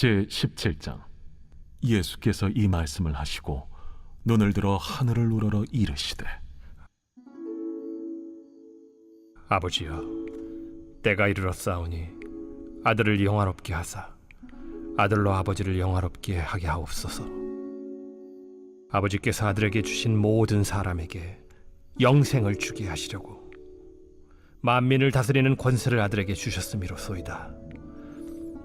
제 17장 예수께서 이 말씀을 하시고 눈을 들어 하늘을 우러러 이르시되 아버지여, 때가 이르렀사오니 아들을 영화롭게 하사 아들로 아버지를 영화롭게 하게 하옵소서. 아버지께서 아들에게 주신 모든 사람에게 영생을 주게 하시려고 만민을 다스리는 권세를 아들에게 주셨음이로소이다.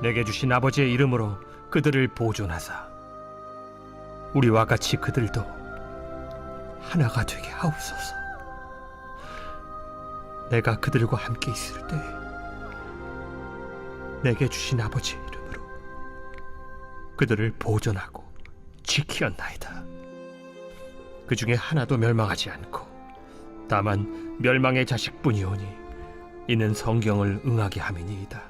내게 주신 아버지의 이름으로 그들을 보존하사 우리와 같이 그들도 하나가 되게 하옵소서. 내가 그들과 함께 있을 때 내게 주신 아버지 이름으로 그들을 보존하고 지키었나이다. 그 중에 하나도 멸망하지 않고 다만 멸망의 자식뿐이오니 이는 성경을 응하게 함이니이다.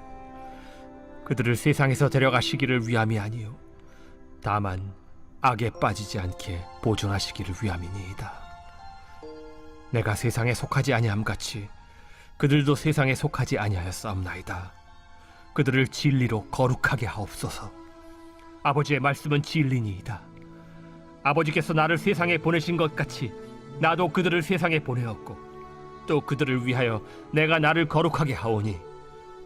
그들을 세상에서 데려가시기를 위함이 아니요 다만 악에 빠지지 않게 보존하시기를 위함이니이다. 내가 세상에 속하지 아니함 같이 그들도 세상에 속하지 아니하였사옵나이다. 그들을 진리로 거룩하게 하옵소서. 아버지의 말씀은 진리니이다. 아버지께서 나를 세상에 보내신 것 같이 나도 그들을 세상에 보내었고 또 그들을 위하여 내가 나를 거룩하게 하오니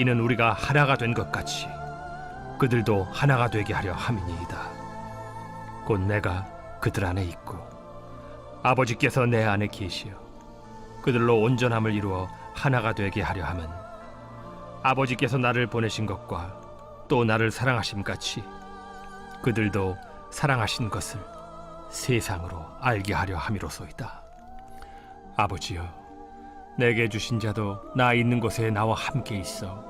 이는 우리가 하나가 된 것 같이 그들도 하나가 되게 하려 함이니이다. 곧 내가 그들 안에 있고 아버지께서 내 안에 계시어 그들로 온전함을 이루어 하나가 되게 하려 함은 아버지께서 나를 보내신 것과 또 나를 사랑하심 같이 그들도 사랑하신 것을 세상으로 알게 하려 함이로소이다. 아버지여, 내게 주신 자도 나 있는 곳에 나와 함께 있어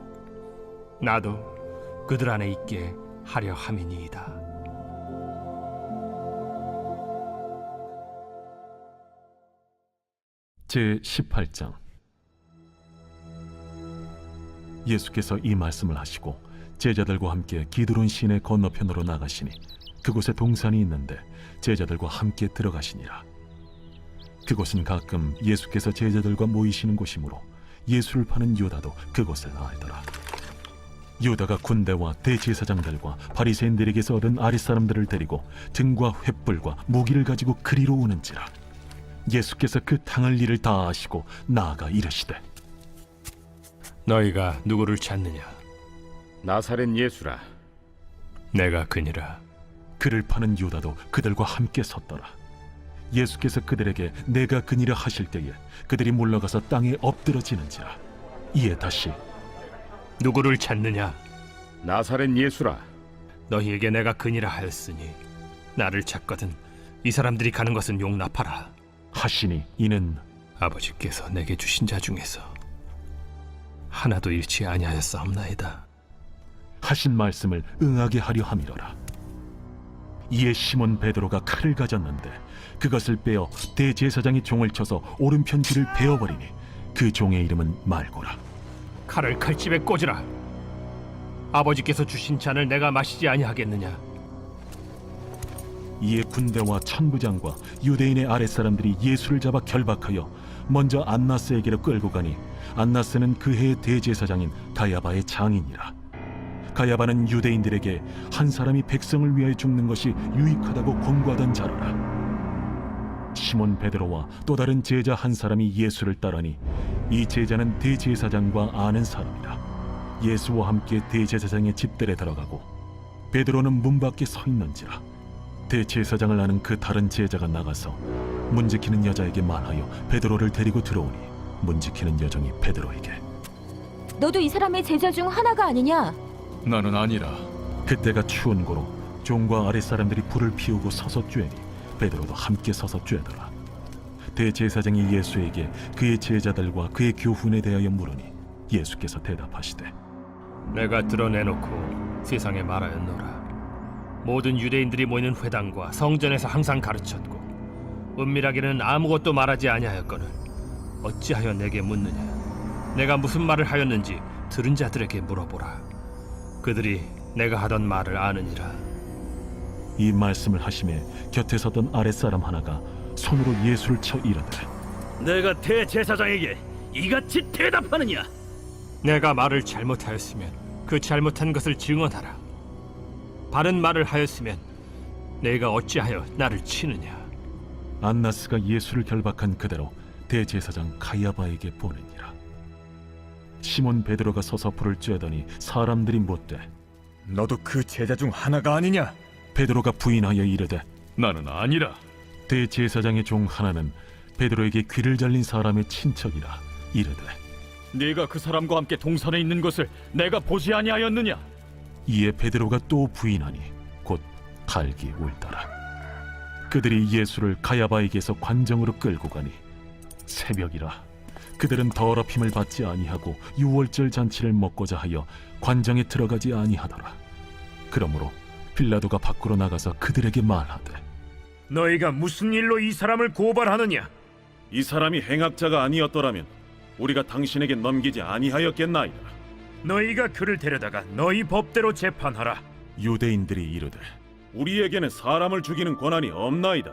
나도 그들 안에 있게 하려 함이니이다. 제 18장 예수께서 이 말씀을 하시고 제자들과 함께 기드론 시내 건너편으로 나가시니 그곳에 동산이 있는데 제자들과 함께 들어가시니라. 그곳은 가끔 예수께서 제자들과 모이시는 곳이므로 예수를 파는 유다도 그곳을 알더라. 유다가 군대와 대제사장들과 바리새인들에게서 얻은 아랫사람들을 데리고 등과 횃불과 무기를 가지고 그리로 오는지라 예수께서 그 당할 일을 다 아시고 나아가 이르시되 너희가 누구를 찾느냐? 나사렛 예수라 내가 그니라. 그를 파는 유다도 그들과 함께 섰더라 예수께서 그들에게 내가 그니라 하실 때에 그들이 물러가서 땅에 엎드러지는지라 이에 다시 누구를 찾느냐? 나사렛 예수라 너희에게 내가 그니라 하였으니 나를 찾거든 이 사람들이 가는 것은 용납하라. 하시니 이는 아버지께서 내게 주신 자 중에서 하나도 잃지 아니하였사옵나이다. 하신 말씀을 응하게 하려 함이로라. 이에 시몬 베드로가 칼을 가졌는데 그것을 빼어 대제사장이 종을 쳐서 오른편 귀를 베어버리니 그 종의 이름은 말고라. 칼을 칼집에 꽂으라. 아버지께서 주신 잔을 내가 마시지 아니하겠느냐? 이에 군대와 천부장과 유대인의 아랫사람들이 예수를 잡아 결박하여 먼저 안나스에게로 끌고 가니 안나스는 그 해의 대제사장인 가야바의 장인이라. 가야바는 유대인들에게 한 사람이 백성을 위하여 죽는 것이 유익하다고 권고하던 자로라. 시몬 베드로와 또 다른 제자 한 사람이 예수를 따르니 이 제자는 대제사장과 아는 사람이라. 예수와 함께 대제사장의 집들에 들어가고 베드로는 문 밖에 서 있는지라. 대제사장을 아는 그 다른 제자가 나가서 문 지키는 여자에게 말하여 베드로를 데리고 들어오니 문 지키는 여종이 베드로에게 너도 이 사람의 제자 중 하나가 아니냐? 나는 아니라 그때가 추운 고로 종과 아랫 사람들이 불을 피우고 서서 쬐니 베드로도 함께 서서 쬐더라 대제사장이 예수에게 그의 제자들과 그의 교훈에 대하여 물으니 예수께서 대답하시되 내가 드러내놓고 세상에 말하였노라. 모든 유대인들이 모이는 회당과 성전에서 항상 가르쳤고 은밀하게는 아무것도 말하지 아니하였거늘 어찌하여 내게 묻느냐? 내가 무슨 말을 하였는지 들은 자들에게 물어보라. 그들이 내가 하던 말을 아느니라. 이 말씀을 하심에 곁에 섰던 아랫 사람 하나가 손으로 예수를 쳐 이르되 내가 대제사장에게 이같이 대답하느냐? 내가 말을 잘못하였으면 그 잘못한 것을 증언하라. 바른 말을 하였으면 내가 어찌하여 나를 치느냐? 안나스가 예수를 결박한 그대로 대제사장 가야바에게 보내니라 시몬 베드로가 서서 불을 쬐더니 사람들이 못되 너도 그 제자 중 하나가 아니냐? 베드로가 부인하여 이르되 나는 아니라 대제사장의 종 하나는 베드로에게 귀를 잘린 사람의 친척이라 이르되 네가 그 사람과 함께 동산에 있는 것을 내가 보지 아니하였느냐? 이에 베드로가 또 부인하니 곧 갈기 울더라. 그들이 예수를 가야바에게서 관정으로 끌고 가니 새벽이라. 그들은 더럽힘을 받지 아니하고 유월절 잔치를 먹고자 하여 관정에 들어가지 아니하더라. 그러므로 빌라도가 밖으로 나가서 그들에게 말하되 너희가 무슨 일로 이 사람을 고발하느냐? 이 사람이 행악자가 아니었더라면 우리가 당신에게 넘기지 아니하였겠나이다. 너희가 그를 데려다가 너희 법대로 재판하라. 유대인들이 이르되 우리에게는 사람을 죽이는 권한이 없나이다.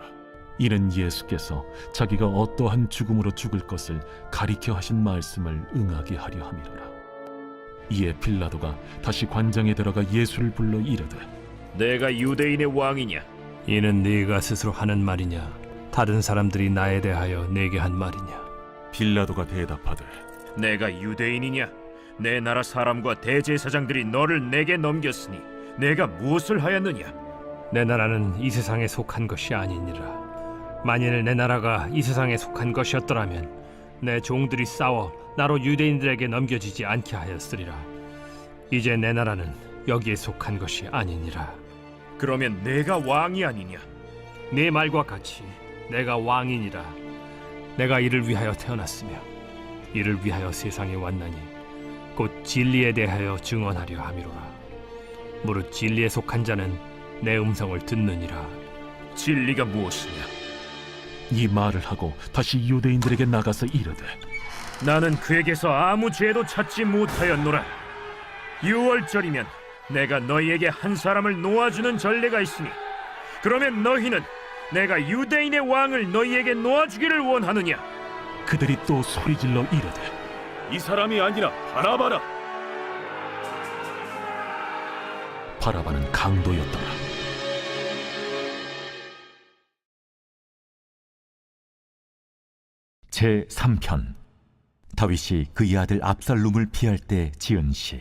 이는 예수께서 자기가 어떠한 죽음으로 죽을 것을 가리켜 하신 말씀을 응하게 하려 함이로라. 이에 빌라도가 다시 관장에 들어가 예수를 불러 이르되 내가 유대인의 왕이냐? 이는 네가 스스로 하는 말이냐? 다른 사람들이 나에 대하여 내게 한 말이냐? 빌라도가 대답하되 내가 유대인이냐? 내 나라 사람과 대제사장들이 너를 내게 넘겼으니 내가 무엇을 하였느냐? 내 나라는 이 세상에 속한 것이 아니니라. 만일 내 나라가 이 세상에 속한 것이었더라면 내 종들이 싸워 나로 유대인들에게 넘겨지지 않게 하였으리라. 이제 내 나라는 여기에 속한 것이 아니니라. 그러면 내가 왕이 아니냐? 네 말과 같이 내가 왕이니라. 내가 이를 위하여 태어났으며 이를 위하여 세상에 왔나니 곧 진리에 대하여 증언하려 함이로라. 무릇 진리에 속한 자는 내 음성을 듣느니라. 진리가 무엇이냐? 이 말을 하고 다시 유대인들에게 나가서 이르되 나는 그에게서 아무 죄도 찾지 못하였노라. 유월절이면 내가 너희에게 한 사람을 놓아주는 전례가 있으니 그러면 너희는 내가 유대인의 왕을 너희에게 놓아주기를 원하느냐? 그들이 또 소리질러 이르되 이 사람이 아니라 바라바라. 바라바는 강도였더라. 제 3편 다윗이 그의 아들 압살롬을 피할 때 지은 시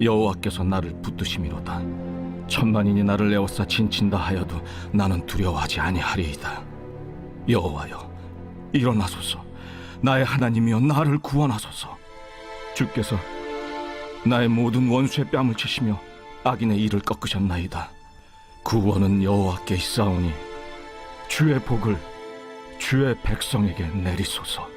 여호와께서 나를 붙드심이로다. 천만인이 나를 에워싸 진친다 하여도 나는 두려워하지 아니하리이다. 여호와여, 일어나소서. 나의 하나님이여 나를 구원하소서. 주께서 나의 모든 원수의 뺨을 치시며 악인의 이를 꺾으셨나이다. 구원은 여호와께 있사오니 주의 복을 주의 백성에게 내리소서.